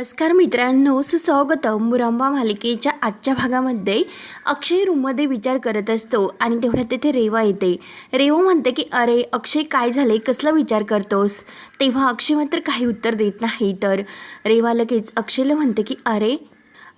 नमस्कार मित्रांनो सुस्वागतम. मुरांबा मालिकेच्या आजच्या भागामध्ये अक्षय रूममध्ये विचार करत असतो आणि तेवढ्यात तेथे रेवा येते. रेवा म्हणते की अरे अक्षय काय झाले कसला विचार करतोस? तेव्हा अक्षय मात्र काही उत्तर देत नाही. तर रेवा लगेच अक्षयला म्हणते की अरे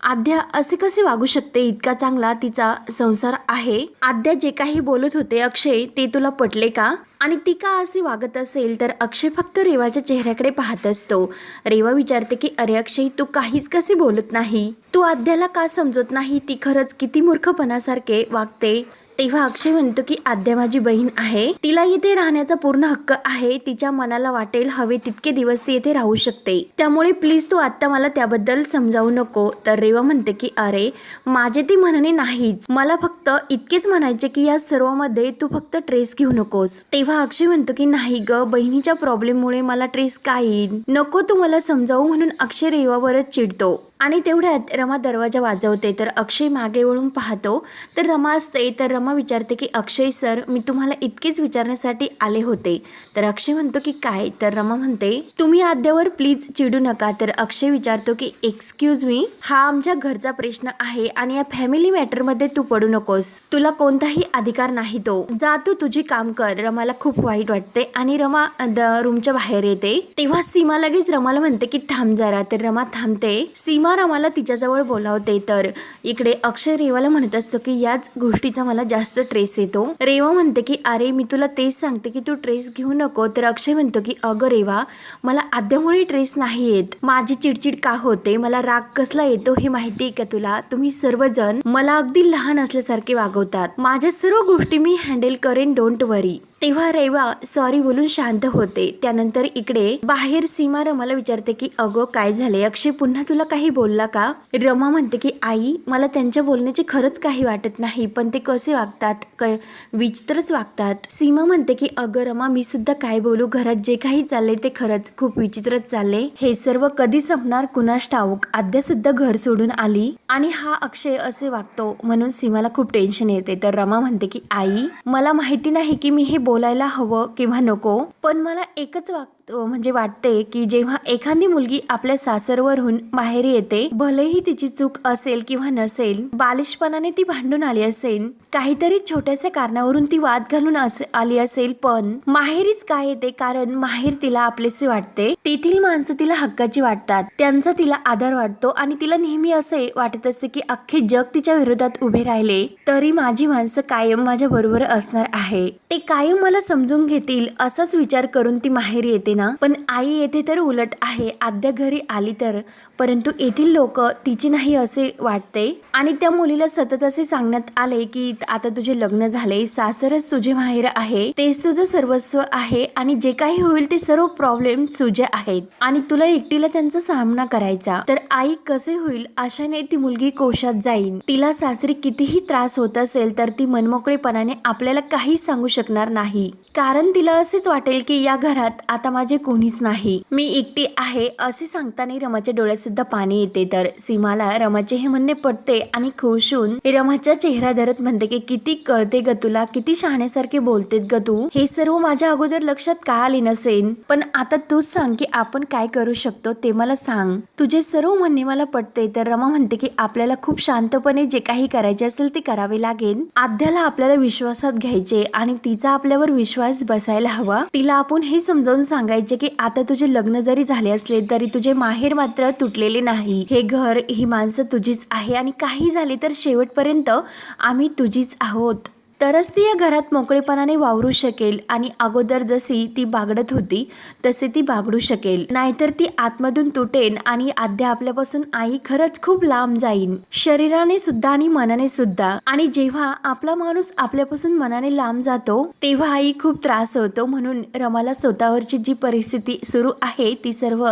आद्या असे कसे वागू शकते? इतका चांगला तिचा संसार आहे. आद्या जे काही बोलत होते अक्षय ते तुला पटले का? आणि ती का असे वागत असेल तर अक्षय फक्त रेवाच्या चेहऱ्याकडे पाहत असतो. रेवा विचारते की अरे अक्षय तू काहीच कसे बोलत नाही? तू आद्याला का समजत नाही? ती खरंच किती मूर्खपणासारखे वागते. तेव्हा अक्षय म्हणतो की आद्या माझी बहीण आहे. तिला इथे राहण्याचा पूर्ण हक्क आहे. तिच्या मनाला वाटेल हवे तितके दिवस ती येथे राहू शकते. त्यामुळे प्लीज तू आत्ता मला त्याबद्दल समजावू नको. तर रेवा म्हणते की अरे माझे ती म्हणणे नाहीच. मला फक्त इतकेच म्हणायचे की या सर्वमध्ये तू फक्त ट्रेस घेऊ नकोस. तेव्हा अक्षय म्हणतो की नाही ग बहिणीच्या प्रॉब्लेममुळे मला ट्रेस का येईल नको. तू मला समजावू म्हणून अक्षय रेवावरच चिडतो. आणि तेवढ्यात रमा दरवाजा वाजवते. तर अक्षय मागे वळून पाहतो. तर रमा असते. तर रमा विचारते की अक्षय सर मी तुम्हाला इतकेच विचारण्यासाठी आले होते. तर अक्षय म्हणतो की काय? तर रमा म्हणते तुम्ही आद्यावर प्लीज चिडू नका. तर अक्षय विचारतो की एक्सक्यूज मी हा आमच्या घरचा प्रश्न आहे आणि या फॅमिली मॅटरमध्ये तू पडू नकोस. तुला कोणताही अधिकार नाही तो. जा तू तुझी काम कर. रमाला खूप वाईट वाटते आणि रमा द- रूमच्या बाहेर येते. तेव्हा सीमा लगेच रमाला म्हणते की थांब जरा. तर रमा थांबते. सीमा रमाला तिच्याजवळ बोलावते तर इकडे अक्षय रेवाला म्हणत असतो की याच गोष्टीचा मला जास्त ट्रेस येतो. रेवा म्हणते की अरे मी तुला तेच सांगते की तू ट्रेस घेऊ नको. तर अक्षय म्हणतो की अगं रेवा मला आद्यामुळे ट्रेस नाही येत. माझी चिडचिड का होते? मला राग कसला येतो हे माहिती आहे का तुला? तुम्ही सर्वजण मला अगदी लहान असल्यासारखे वागवतात. माझ्या सर्व गोष्टी मी हँडल करेन डोंट वरी तेव्हा रेवा सॉरी बोलून शांत होते. त्यानंतर इकडे बाहेर सीमा रमाला विचारते की अगं काय झाले अक्षय पुन्हा तुला काही बोलला का? रमा म्हणते की आई मला त्यांच्या बोलण्याचे खरंच काही वाटत नाही पण ते कसे वागतात? क विचित्रच वागतात. सीमा म्हणते की अगं रमा मी सुद्धा काय बोलू? घरात जे काही चाललंय ते खरंच खूप विचित्रच चालले हे सर्व कधी संपणार? कुणास ठाऊक? आद्या सुद्धा घर सोडून आली आणि हा अक्षय असे वागतो म्हणून सीमाला खूप टेन्शन येते. तर रमा म्हणते की आई मला माहिती नाही की मी हे बोलायला हवं किंवा नको पण मला एकच वाग म्हणजे वाटते की जेव्हा एखादी मुलगी आपल्या सासरवरून बाहेर येते भलेही तिची चूक असेल किंवा नसेल बालिशपणाने ती भांडून आली असेल काहीतरी छोट्याशा कारणावरून ती वाद घालून आली असेल पण माहेरीच काय येते कारण माहेर तिला आपलेसे वाटते. तेथील माणसं तिला हक्काची वाटतात. त्यांचा तिला आधार वाटतो आणि तिला नेहमी असे वाटत असते की अख्खे जग तिच्या विरोधात उभे राहिले. तरी माझी माणसं कायम माझ्या बरोबर असणार आहे. ते कायम मला समजून घेतील असाच विचार करून ती माहेर येते. ना? पण आई येथे तर उलट आहे. आद्या घरी आली तर. परंतु येथील लोक तिची नाही असे वाटते? आणि त्या मुलीला सतत असे सांगण्यात आले की आता तुझे लग्न झाले सासरच तुझे माहेर आहे तेच तुझं सर्वस्व आहे आणि जे काही होईल ते सर्व प्रॉब्लेम तुझे आहेत. आणि तुला एकटीला त्यांचा सामना करायचा. तर आई कसे होईल आशाने ती मुलगी कोशात जाईल तिला सासरी कितीही त्रास होत असेल तर ती मनमोकळेपणाने आपल्याला काही सांगू शकणार नाही. कारण तिला असेच वाटेल की या घरात आता माझे कोणीच नाही. मी एकटी आहे. असे सांगताना रमाच्या डोळ्यात सुद्धा पाणी येते. तर सीमाला रमाचे हे म्हणणे पडते आणि खुश होऊन रमाच्या चेहरा धरत म्हणते की किती कळते ग तुला? किती शहाण्यासारखे बोलतेत ग तू? हे सर्व माझ्या अगोदर लक्षात का आले नसेल पण आता तूच सांग की आपण काय करू शकतो ते मला सांग. तुझे सर्व म्हणणे मला पटते तर रमा म्हणते की आपल्याला खूप शांतपणे जे काही करायचे असेल ते करावे लागेल आद्याला आपल्याला विश्वासात घ्यायचे आणि तिचा आपल्यावर विश्वास बसायला हवा. तिला आपण हे समजावून सांगायचे की आता तुझे लग्न जरी झाले असले तरी तुझे माहेर मात्र तुटलेले नाही. हे घर ही माणसं तुझीच आहे आणि काही काही झाले तर शेवटपर्यंत आम्ही तुझीच आहोत. तरच ती या घरात मोकळेपणाने वावरू शकेल आणि अगोदर जशी ती बागडत होती तसे ती बागडू शकेल. नाहीतर ती आतमधून तुटेन आणि आद्या आपल्यापासून आई खरंच खूप लांब जाईन. शरीराने सुद्धा आणि मनाने सुद्धा. आणि जेव्हा आपला माणूस आपल्यापासून मनाने लांब जातो तेव्हा आई खूप त्रास होतो म्हणून रमाला स्वतःवरची जी परिस्थिती सुरू आहे ती सर्व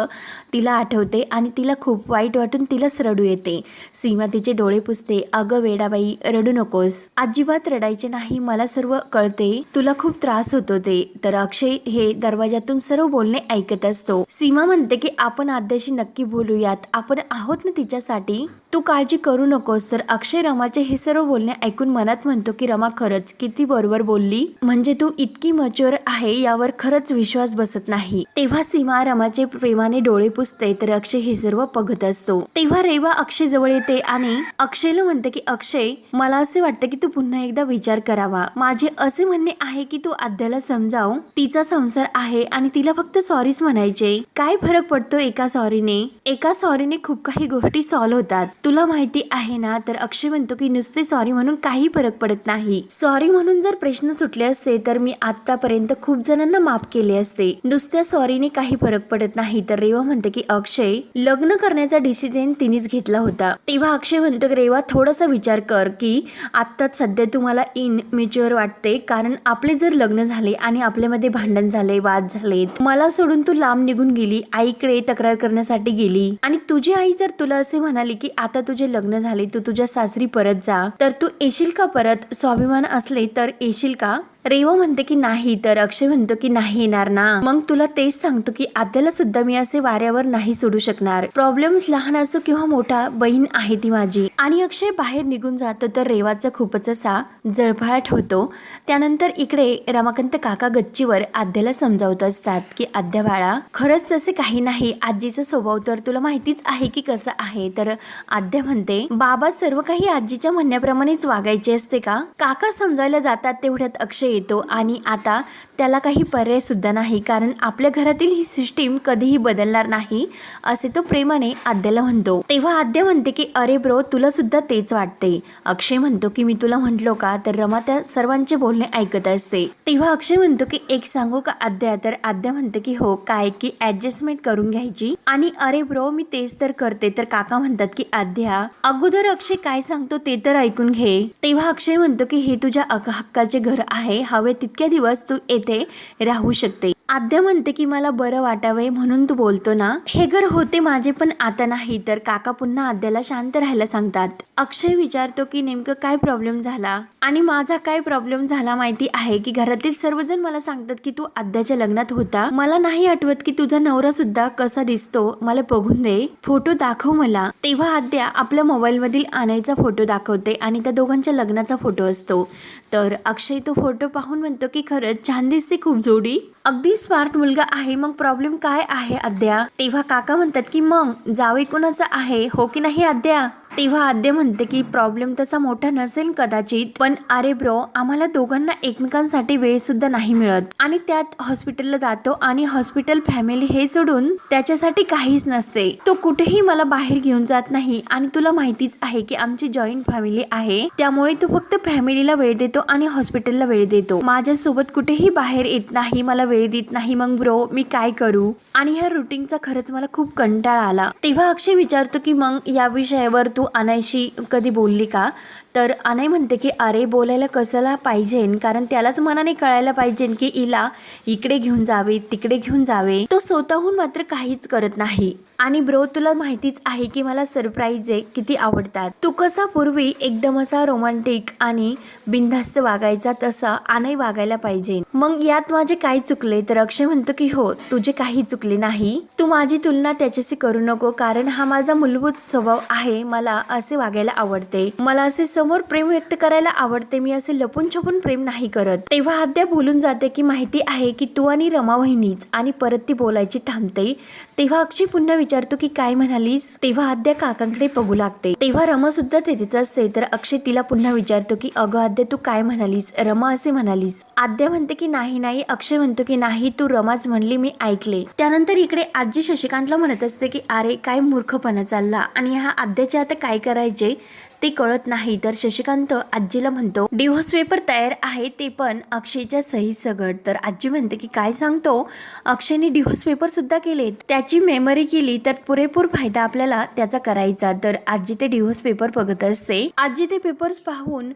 तिला आठवते आणि तिला खूप वाईट वाटून तिलाच रडू येते. सीमा तिचे डोळे पुसते अगं वेडाबाई रडू नकोस. अजिबात रडायचे नाही. मला सर्व कळते. तुला खूप त्रास होतो ते. तर अक्षय हे दरवाजातून सर्व बोलणे ऐकत असतो. सीमा म्हणते की आपण आद्याशी नक्की बोलूयात. आपण आहोत ना तिच्यासाठी? तू काळजी करू नकोस. तर अक्षय रमाचे हे सर्व बोलणे ऐकून मनात म्हणतो की रमा खरंच किती बरोबर बोलली. म्हणजे तू इतकी मच्युअर आहे यावर खरंच विश्वास बसत नाही. तेव्हा सीमा रमाचे प्रेमाने डोळे पुसते तर अक्षय हे सर्व बघत असतो. तेव्हा रेवा अक्षय जवळ येते आणि अक्षयला म्हणते की अक्षय मला असे वाटते की तू पुन्हा एकदा विचार करावा. माझे असे म्हणणे आहे की तू आद्याला समजाव. तिचा संसार आहे आणि तिला फक्त सॉरीच म्हणायचे. काय फरक पडतो एका सॉरीने एका सॉरीने खूप काही गोष्टी सॉल्व्ह होतात. तुला माहिती आहे ना तर अक्षय म्हणतो की नुसते सॉरी म्हणून काही फरक पडत नाही. सॉरी म्हणून जर प्रश्न सुटले असते तर मी आतापर्यंत खूप जणांना माफ केले असते. नुसत्या सॉरीने काही फरक पडत नाही तर रेवा म्हणते की अक्षय लग्न करण्याचा डिसिजन तिनेच घेतला होता. तेव्हा अक्षय म्हणतो की रेवा थोडासा विचार कर की आत्ताच सध्या तुम्हाला इन मेच्युअर वाटते कारण आपले जर लग्न झाले आणि आपल्यामध्ये भांडण झाले वाद झालेत मला सोडून तू लांब निघून गेली आईकडे तक्रार करण्यासाठी गेली. आणि तुझी आई जर तुला असे म्हणाली की आता तुझे लग्न झाले तू तुझ्या सासरी परत जा. तर तू येशील का परत? स्वाभिमान असले तर येशील का? रेवा म्हणते की नाही तर अक्षय म्हणतो की नाही येणार ना? मग तुला तेच सांगतो की आद्याला सुद्धा मी असे वाऱ्यावर नाही सोडू शकणार. प्रॉब्लेम लहान असो किंवा मोठा बहीण आहे ती माझी. आणि अक्षय बाहेर निघून जातो तर रेवाचा खूपच असा जळफळाट होतो. त्यानंतर इकडे रमाकांत काका गच्चीवर आद्याला समजावत असतात की आद्या बाळा खरंच तसे काही नाही. आजीचा स्वभाव तर तुला माहितीच आहे की कसं आहे. तर आद्या म्हणते बाबा सर्व काही आजीच्या म्हणण्याप्रमाणेच वागायचे असते का? काका समजायला जातात तेवढ्यात अक्षय येतो आणि आता त्याला काही पर्याय सुद्धा नाही. कारण आपल्या घरातील ही सिस्टीम कधीही बदलणार नाही असे तो प्रेमाने आद्याला म्हणतो. तेव्हा आद्या म्हणते की अरे ब्रो तुला सुद्धा तेच वाटते. अक्षय म्हणतो की मी तुला म्हटलो का? तर रमा त्या सर्वांचे बोलणे ऐकत असते. तेव्हा अक्षय म्हणतो की एक सांगू का आद्या? तर आद्या म्हणते की हो काय की ऍडजस्टमेंट करून घ्यायची. आणि अरे ब्रो मी तेच तर करते. तर काका म्हणतात की आद्या अगोदर अक्षय काय सांगतो ते तर ऐकून घे. तेव्हा अक्षय म्हणतो की हे तुझ्या हक्काचे घर आहे हवे तितके दिवस तू येथे राहू शकते. आद्या म्हणते की मला बरं वाटावे म्हणून तू बोलतो ना. हे घर होते माझे पण आता नाही. तर काका पुन्हा आद्याला शांत राहायला सांगतात. अक्षय विचारतो की नेमकं काय प्रॉब्लेम झाला? आणि माझा काय प्रॉब्लेम झाला माहिती आहे की घरातील सर्वजण मला सांगतात की तू आद्याच्या लग्नात होता. मला नाही आठवत की तुझा नवरा सुद्धा कसा दिसतो. मला बघून दे. फोटो दाखव मला. तेव्हा आद्या आपल्या मोबाईल मधील आणायचा फोटो दाखवते आणि त्या दोघांच्या लग्नाचा फोटो असतो. तर अक्षय तो फोटो पाहून म्हणतो की खरंच छान दिसते खूप जोडी. अगदी स्मार्ट मुलगा आहे मग प्रॉब्लेम काय आहे अद्या तेव्हा काका म्हणतात की मग जावे कोणाचा आहे? हो की नाही अद्या तेव्हा आद्य म्हणते की प्रॉब्लेम तसा मोठा नसेल कदाचित पण अरे ब्रो आम्हाला दोघांना एकमेकांसाठी वेळ सुद्धा नाही मिळत. आणि त्यात हॉस्पिटलला जातो आणि हॉस्पिटल फॅमिली हे सोडून त्याच्यासाठी काहीच नसते. तो कुठेही मला बाहेर घेऊन जात नाही आणि तुला माहितीच आहे की आमची जॉईंट फॅमिली आहे. त्यामुळे तो फक्त फॅमिलीला वेळ देतो आणि हॉस्पिटलला वेळ देतो. माझ्यासोबत कुठेही बाहेर येत नाही मला वेळ देत नाही. मग ब्रो मी काय करू? आणि ह्या रुटीनचा खरंच मला खूप कंटाळा आला. तेव्हा अक्षय विचारतो की मग या विषयावर तू तू अनायशी कधी बोलली का? तर अनय म्हणते की अरे बोलायला कशाला पाहिजे कारण त्यालाच मनाने कळायला पाहिजे की इला इकडे घेऊन जावे तिकडे घेऊन जावे. तो स्वतःहून मात्र काहीच करत नाही. आणि ब्रो तुला माहितीच आहे की मला सरप्राईज किती आवडतात. तू कसा पूर्वी एकदम असा रोमांटिक आणि बिनधास्त वागायचा तसा अनय वागायला पाहिजे मग यात माझे काय चुकले? तर अक्षय म्हणतो की हो तुझे काही चुकले नाही. तू माझी तुलना त्याच्याशी करू नको कारण हा माझा मूलभूत स्वभाव आहे. मला असे वागायला आवडते. मला असे समोर प्रेम व्यक्त करायला आवडते. मी असे लपून छपून प्रेम नाही करत. तेव्हा आद्या बोलून जाते की माहिती आहे की तू आणि रमा वहिनीच आणि परत ती बोलायची थांबते. तेव्हा अक्षय पुन्हा विचारतो की काय म्हणालीस? तेव्हा आद्या काकांकडे बघू लागते. तेव्हा रमा सुद्धा तेथेच असते. तर अक्षय तिला पुन्हा विचारतो की अगं आद्या तू काय म्हणालीस? रमा असे म्हणालीस. आद्या म्हणते की नाही नाही. अक्षय म्हणतो की नाही तू रमाच म्हणली मी ऐकले. त्यानंतर इकडे आजी शशिकांतला म्हणत असते की अरे काय मूर्खपणा चालला. आणि ह्या आद्याचे आता काय करायचे? ते कळत नाही. तर शशिकांत आजीला म्हणतो डिव्होर्स पेपर तयार आहे ते पण अक्षयच्या सही सगट. तर आजी म्हणते की काय सांगतो? अक्षयने डिव्होर्स पेपर सुद्धा केले त्याची मेमरी केली तर पुरेपूर फायदा आपल्याला त्याचा करायचा. तर आजी ते डिव्होर्स पेपर बघत असते. आजी ते पेपर्स पाहून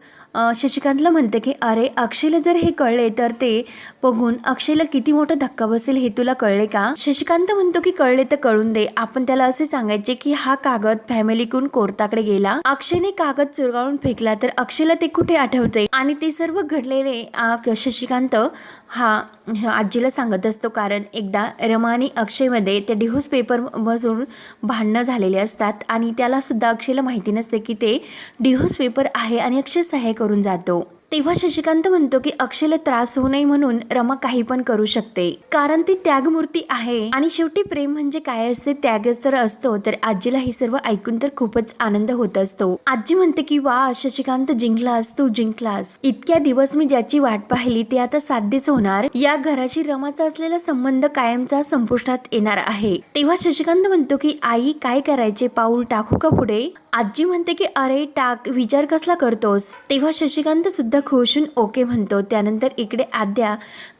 शशिकांतला म्हणते की अरे अक्षयला जर हे कळले तर ते बघून अक्षयला किती मोठा धक्का बसेल हे तुला कळले का? शशिकांत म्हणतो की कळले तर कळून दे. आपण त्याला असे सांगायचे की हा कागद फॅमिलीकडून कोर्टाकडे गेला. अक्षयने कागद चुरगाळून फेकला तर अक्षयला ते कुठे आठवते? आणि ते सर्व घडलेले शशिकांत हा आजीला सांगत असतो. कारण एकदा रमा आणि अक्षयमध्ये त्या डिव्होर्स पेपर बसून भांडणं झालेले असतात आणि त्यालासुद्धा अक्षयला माहिती नसते की ते डिव्होर्स पेपर आहे आणि अक्षय सहाय्य करून जातो. तेव्हा शशिकांत म्हणतो की अक्षयला त्रास होऊ नये म्हणून रमा काही पण करू शकते. कारण ती त्यागमूर्ती आहे आणि शेवटी प्रेम म्हणजे काय असते? त्यागच तर असतो तर आजीला हे सर्व ऐकून तर खूपच आनंद होत असतो. आजी म्हणते की वा शशिकांत जिंकलास तू जिंकलास. इतक्या दिवस मी ज्याची वाट पाहिली ते आता साध्यच होणार. या घराशी रमाचा असलेला संबंध कायमचा संपुष्टात येणार आहे. तेव्हा शशिकांत म्हणतो की आई काय करायचे? पाऊल टाकू का पुढे? आजी म्हणते की अरे टाक विचार कसला करतोस? तेव्हा शशिकांत सुद्धा खुशून ओके म्हणतो. त्यानंतर इकडे आद्या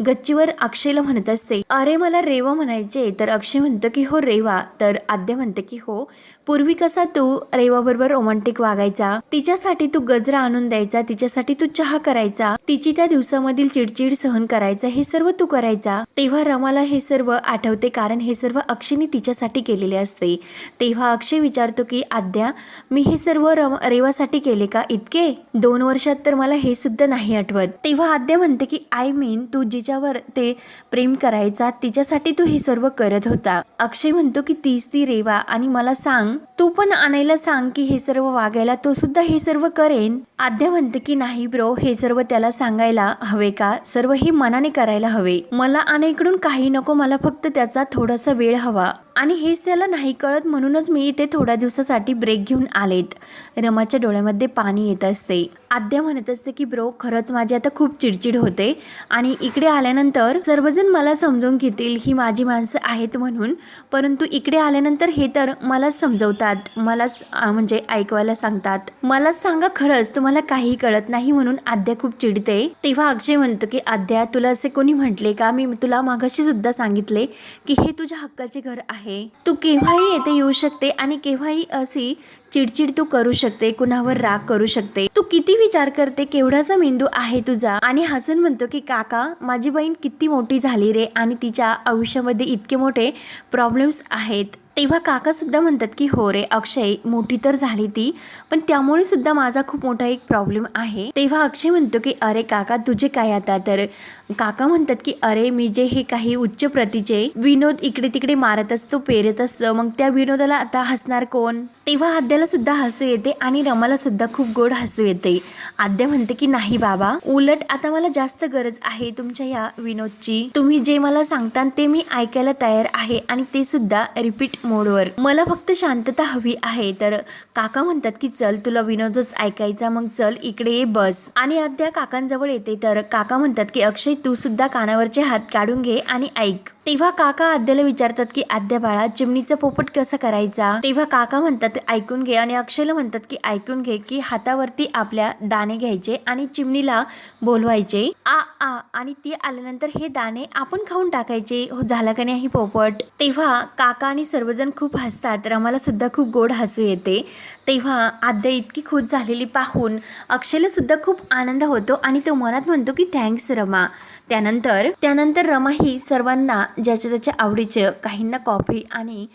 गच्चीवर अक्षयला म्हणत असते अरे मला रेवा म्हणायचे. तर अक्षय म्हणतो की हो रेवा. तर आद्या म्हणते की हो पूर्वी कसा तू रेवा बरोबर रोमांटिक वागायचा? तिच्यासाठी तू गजरा आणून द्यायचा तिच्यासाठी तू चहा करायचा तिची त्या दिवसामधील चिडचिड सहन करायचा हे सर्व तू करायचा? तेव्हा रमाला हे सर्व आठवते कारण हे सर्व अक्षयने तिच्यासाठी केलेले असते. तेव्हा अक्षय विचारतो की आद्या मी हे सर्व रम रेवासाठी केले का? इतके? दोन वर्षात तर मला हे सुद्धा नाही आठवत. तेव्हा आद्या म्हणते की आय मीन तू जिच्यावर ते प्रेम करायचा तिच्यासाठी तू हे सर्व करत होता. अक्षय म्हणतो की तीच ती रेवा आणि मला सांग. तू पण आणायला सांग की हे सर्व वागायला तो सुद्धा हे सर्व करेन. आद्या म्हणते की नाही ब्रो हे सर्व त्याला सांगायला हवे का? सर्व हे मनाने करायला हवे. मला आणाईकडून काही नको मला फक्त त्याचा थोडासा वेळ हवा. आणि हेच त्याला नाही कळत म्हणूनच मी इथे थोड्या दिवसासाठी ब्रेक घेऊन आलेत. रमाच्या डोळ्यामध्ये पाणी येत असते. आद्या म्हणत असते की ब्रो खरंच माझी आता खूप चिडचिड होते. आणि इकडे आल्यानंतर सर्वजण मला समजून घेतील ही माझी माणसं आहेत म्हणून. परंतु इकडे आल्यानंतर हे तर मलाच समजवतात मलाच म्हणजे ऐकवायला सांगतात. मलाच सांगा खरंच मला काही कळत नाही म्हणून आद्या खूप चिडते. तेव्हा अक्षय म्हणतो की आद्या तुला असे कोणी म्हटले का? मी तुला मागाशी सुद्धा सांगितले की हे तुझ्या हक्काचे घर आहे. तू केव्हाही येथे येऊ शकते आणि केव्हाही अशी चिडचिड तू करू शकते कुणावर राग करू शकते. तू किती विचार करते केवढासा मेंदू आहे तुझा? आणि हसून म्हणतो की काका माझी बहीण किती मोठी झाली रे आणि तिच्या आयुष्यामध्ये इतके मोठे प्रॉब्लेम्स आहेत. तेव्हा काकासुद्धा म्हणतात की हो रे अक्षय मोठी तर झाली ती पण त्यामुळे सुद्धा माझा खूप मोठा एक प्रॉब्लेम आहे. तेव्हा अक्षय म्हणतो की अरे काका तुझे काय आता? तर काका म्हणतात की अरे मी जे हे काही उच्च प्रतीचे विनोद इकडे तिकडे मारत असतो पेरत असतं मग त्या विनोदाला आता हसणार कोण? तेव्हा आद्याला सुद्धा हसू येते आणि रमाला सुद्धा खूप गोड हसू येते. आद्या म्हणते की नाही बाबा उलट आता मला जास्त गरज आहे तुमच्या या विनोदची. तुम्ही जे मला सांगता ते मी ऐकायला तयार आहे. आणि ते सुद्धा रिपीट मोडवर. मला फक्त शांतता हवी आहे तर काका म्हणतात की चल तुला विनोदच ऐकायचा मग चल इकडे ये बस. आणि आद्या काकांजवळ येते तर काका म्हणतात की अक्षय तू सुद्धा कानावरचे हात काढून घे आणि ऐक. तेव्हा काका आद्याला विचारतात की आद्या बाळा चिमणीचा पोपट कसा करायचा? तेव्हा काका म्हणतात ऐकून घे. आणि अक्षयला म्हणतात की ऐकून घे की हातावरती आपल्या दाणे घ्यायचे आणि चिमणीला बोलवायचे. आ आ आणि ती आल्यानंतर हे दाणे आपण खाऊन टाकायचे हो झाला का नाही पोपट? तेव्हा काका आणि सर्वजण खूप हसतात. रमाला सुद्धा खूप गोड हसू येते. तेव्हा आद्या इतकी खुश झालेली पाहून अक्षयलासुद्धा खूप आनंद होतो आणि तो मनात म्हणतो की थँक्स रमा. त्यानंतर त्यानंतर रमा ही सर्वांना ज्याच्या त्याच्या आवडीचं काहींना कॉफी आणि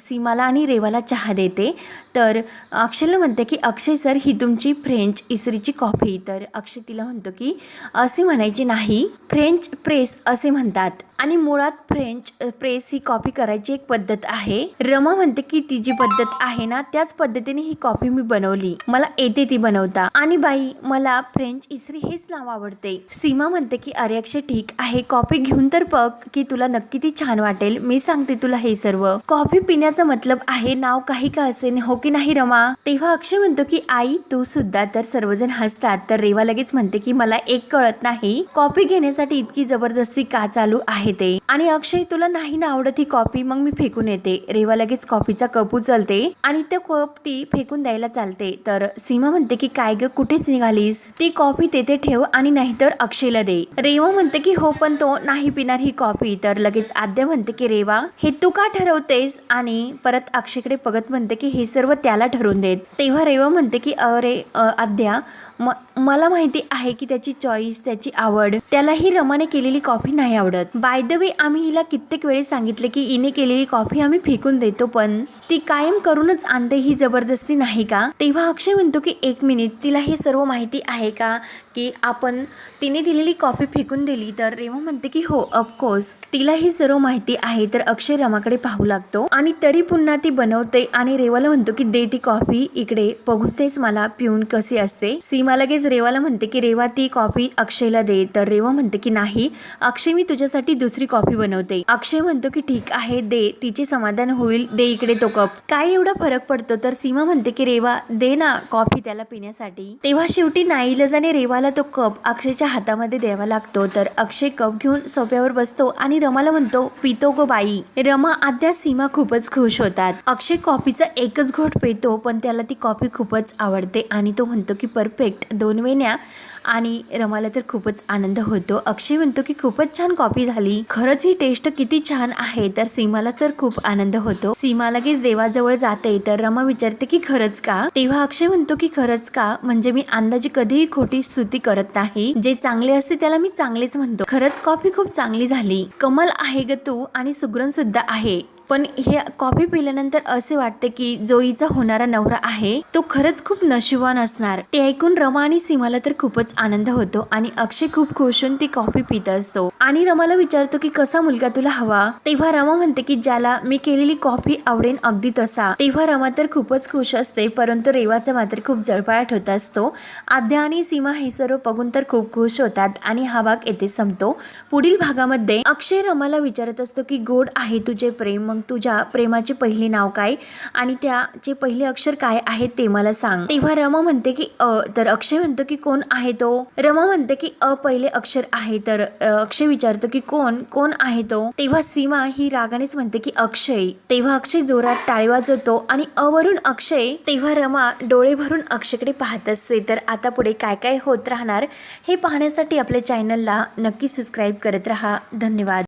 सीमाला आणि रेवाला चहा देते. तर अक्षयला म्हणते की अक्षय सर ही तुमची फ्रेंच इसरीची कॉफी तर अक्षय तिला म्हणतो की असे म्हणायचे नाही. फ्रेंच प्रेस असे म्हणतात. आणि मुळात फ्रेंच प्रेस ही कॉफी करायची एक पद्धत आहे. रमा म्हणते की ती जी पद्धत आहे ना त्याच पद्धतीने ही कॉफी मी बनवली. मला येते ती बनवता. आणि बाई मला फ्रेंच इसरी हेच नाव आवडते. सीमा म्हणते की अरे अक्षय ठीक आहे. कॉफी घेऊन तर बघ की तुला नक्की ती छान वाटेल. मी सांगते तुला हे सर्व. कॉफी पिण्याचा मतलब आहे नाव काही का असे हो की नाही रमा? तेव्हा अक्षय म्हणतो की आई तू सुद्धा तर सर्वजण हसतात. तर रेवा लगेच म्हणते की मला एक कळत नाही. कॉफी घेण्यासाठी इतकी जबरदस्ती का चालू आहे ते? आणि अक्षय तुला नाही ना आवडत ही कॉफी? मग मी फेकून येते. रेवा लगेच कॉफीचा कप उचलते आणि त्या कप ती फेकून द्यायला चालते. तर सीमा म्हणते की काय ग कुठेच निघालीस? ती कॉफी तेथे ठेव आणि नाहीतर अक्षयला दे. रेवा म्हणते की हो पण तो नाही पिणार ही कॉफी. तर लगेच आद्या म्हणते की रेवा हे तू का ठरवतेस? आणि परत अक्षयकडे बघत म्हणते की हे सर्व त्याला ठरवून देत. तेव्हा रेवा म्हणते की अरे आद्या म मला माहिती आहे की त्याची चॉईस त्याची आवड त्याला ही रमाने केलेली कॉफी नाही आवडत. बाय द वे आम्ही हिला कित्येक वेळेस सांगितले की इने केलेली कॉफी आम्ही फेकून देतो पण ती कायम करूनच आणते ही जबरदस्ती नाही का? तेव्हा अक्षय म्हणतो की एक मिनिट तिला हे सर्व माहिती आहे का की आपण तिने दिलेली कॉफी फेकून दिली तर रेवा म्हणते की हो ऑफकोर्स तिला ही सर्व माहिती आहे तर अक्षय रमाकडे पाहू लागतो. आणि तरी पुन्हा ती बनवते आणि रेवाला म्हणतो की दे ती कॉफी इकडे बघूतेच मला पिऊन कशी असते. सीमा लगेच रेवाला म्हणते की रेवा ती कॉफी अक्षयला दे. तर रेवा म्हणते की नाही अक्षय मी तुझ्यासाठी दुसरी कॉफी बनवते. अक्षय म्हणतो की ठीक आहे दे तिचे समाधान होईल दे इकडे तो कप. काय एवढा फरक पडतो? तर सीमा म्हणते की रेवा दे ना कॉफी त्याला पिण्यासाठी. तेव्हा शेवटी नाईलजाने रेवाला तो कप अक्षयच्या हातामध्ये द्यावा लागतो. तर अक्षय कप घेऊन सोफ्यावर बसतो आणि रमाला म्हणतो पितो गो बाई. रमा आद्या सीमा खूपच खुश होतात. अक्षय कॉफीचा एकच घोट पितो पण त्याला ती कॉफी खूपच आवडते आणि तो म्हणतो की परफेक्ट. दोन वेण्या आणि रमाला तर खूपच आनंद होतो. अक्षय म्हणतो की खूपच छान कॉपी झाली. खरंच ही टेस्ट किती छान आहे. तर सीमाला तर खूप आनंद होतो. सीमा लगेच देवाजवळ जाते तर रमा विचारते की खरंच का? तेव्हा अक्षय म्हणतो की खरंच का? म्हणजे मी अंदाजे कधीही खोटी स्तुती करत नाही. जे चांगले असते त्याला मी चांगलेच म्हणतो. खरंच कॉफी खूप चांगली झाली. कमल आहे ग तू आणि सुग्रण सुद्धा आहे. पण हे कॉफी पिल्यानंतर असे वाटते की जो हिचा होणारा नवरा आहे तो खरंच खूप नशिबान असणार. ते ऐकून रमा आणि सीमाला तर खूपच आनंद होतो आणि अक्षय खूप खुश होऊन ती कॉफी पित असतो. आणि रमाला विचारतो की कसा मुलगा तुला हवा? तेव्हा रमा म्हणते की ज्याला मी केलेली कॉफी आवडेन अगदी तसा. तेव्हा रमा तर खूपच खुश असते परंतु रेवाचा मात्र खूप जळपाट होत असतो. आद्या आणि सीमा हे सर्व बघून तर खूप खुश होतात आणि हा भाग येथे संपतो. पुढील भागामध्ये अक्षय रमाला विचारत असतो की गोड आहे तुझे प्रेम? मग तुझ्या प्रेमाचे पहिले नाव काय आणि त्याचे पहिले अक्षर काय आहे ते मला सांग. तेव्हा रमा म्हणते की अ तर अक्षय म्हणतो की कोण आहे तो? रमा म्हणते की अ पहिले अक्षर आहे तर अक्षय विचारतो की कोण कोण आहे तो? तेव्हा सीमा ही रागानेच म्हणते की अक्षय. तेव्हा अक्षय जोरात टाळी वाजवतो आणि अ अक्षय तेव्हा रमा डोळे भरून अक्षयकडे पाहत असते. तर आता पुढे काय काय होत राहणार हे पाहण्यासाठी आपल्या चॅनलला नक्की सबस्क्राईब करत राहा. धन्यवाद.